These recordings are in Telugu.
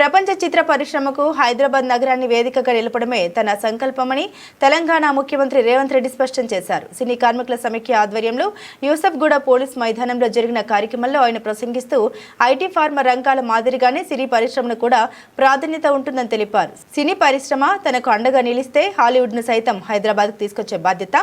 ప్రపంచ చిత్ర పరిశ్రమకు హైదరాబాద్ నగరాన్ని వేదికగా నిలపడమే తన సంకల్పమని తెలంగాణ ముఖ్యమంత్రి రేవంత్ రెడ్డి స్పష్టం చేశారు. సినీ కార్మికుల సమైక్య ఆధ్వర్యంలో యూసఫ్గూడ పోలీస్ మైదానంలో జరిగిన కార్యక్రమంలో ఆయన ప్రసంగిస్తూ ఐటీ ఫార్మా రంగాల మాదిరిగానే సినీ పరిశ్రమను కూడా ప్రాధాన్యత ఉంటుందని తెలిపారు. సినీ పరిశ్రమ తనకు అండగా నిలిస్తే హాలీవుడ్ను సైతం హైదరాబాద్కు తీసుకొచ్చే బాధ్యత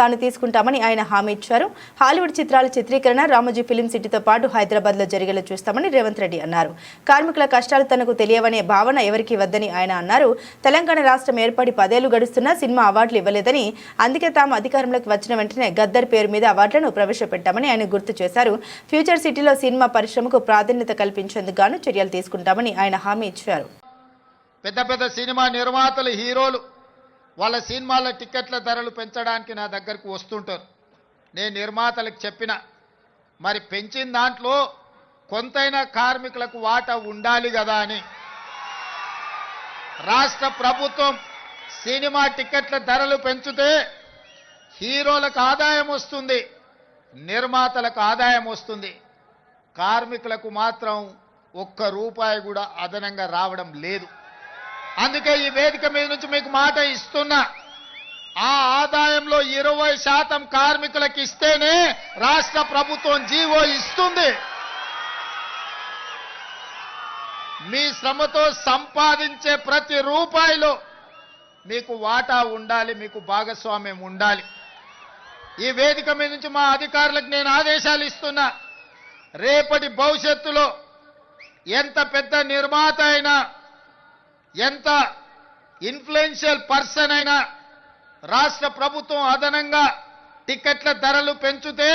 తాను తీసుకుంటామని ఆయన హామీ ఇచ్చారు. హాలీవుడ్ చిత్రాల చిత్రీకరణ రామోజీ ఫిలిం సిటీతో పాటు హైదరాబాద్లో జరిగేలా చూస్తామని రేవంత్ రెడ్డి అన్నారు. కార్మికుల కష్టాలు తనకు తెలియవనే భావన ఎవరికీ వద్దని ఆయన అన్నారు. తెలంగాణ రాష్ట్రం ఏర్పడి పదేళ్ళు గడుస్తున్నా సినిమా అవార్డులు ఇవ్వలేదని అందుకే తాము అధికారంలోకి వచ్చిన వెంటనే గద్దర్ పేరు మీద అవార్డులను ప్రవేశపెట్టామని ఆయన గుర్తు చేశారు. ఫ్యూచర్ సిటీలో సినిమా పరిశ్రమకు ప్రాధాన్యత కల్పించేందుకు గాను చర్యలు తీసుకుంటామని ఆయన హామీ ఇచ్చారు. పెద్ద పెద్ద సినిమా నిర్మాతలు హీరోలు వాళ్ళ సినిమాల టికెట్ల ధరలు పెంచడానికి నా దగ్గరకు వస్తుంటారు. నేను నిర్మాతలకు చెప్పిన మరి పెంచిన దాంట్లో కొంతైనా కార్మికులకు వాటా ఉండాలి కదా అని రాష్ట్ర ప్రభుత్వం సినిమా టికెట్ల ధరలు పెంచితే హీరోలకు ఆదాయం వస్తుంది నిర్మాతలకు ఆదాయం వస్తుంది. కార్మికులకు మాత్రం ఒక్క రూపాయి కూడా అదనంగా రావడం లేదు. అందుకే ఈ వేదిక మీద నుంచి మీకు మాట ఇస్తున్నా ఆ ఆదాయంలో ఇరవై శాతం కార్మికులకు ఇస్తేనే రాష్ట్ర ప్రభుత్వం జీవో ఇస్తుంది. మీ శ్రమతో సంపాదించే ప్రతి రూపాయిలో మీకు వాటా ఉండాలి మీకు భాగస్వామ్యం ఉండాలి. ఈ వేదిక మీద నుంచి మా అధికారులకు నేను ఆదేశాలు ఇస్తున్నా. రేపటి భవిష్యత్తులో ఎంత పెద్ద నిర్మాత అయినా ఎంత ఇన్ఫ్లుయెన్షియల్ పర్సన్ అయినా రాష్ట్ర ప్రభుత్వం అదనంగా టికెట్ల ధరలు పెంచితే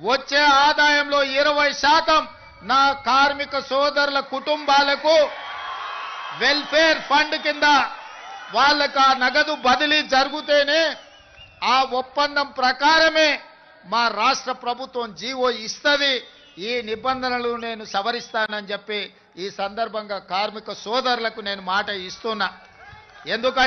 వచ్చే ఆదాయంలో ఇరవై శాతం నా కార్మిక సోదరుల కుటుంబాలకు వెల్ఫేర్ ఫండ్ కింద వాళ్ళకు ఆ నగదు బదిలీ జరిగితేనే ఆ ఒప్పందం ప్రకారమే మా రాష్ట్ర ప్రభుత్వం జీవో ఇస్తుంది. ఈ నిబంధనలు నేను సవరిస్తానని చెప్పి ఈ సందర్భంగా కార్మిక సోదరులకు నేను మాట ఇస్తున్నా. ఎందుకంటే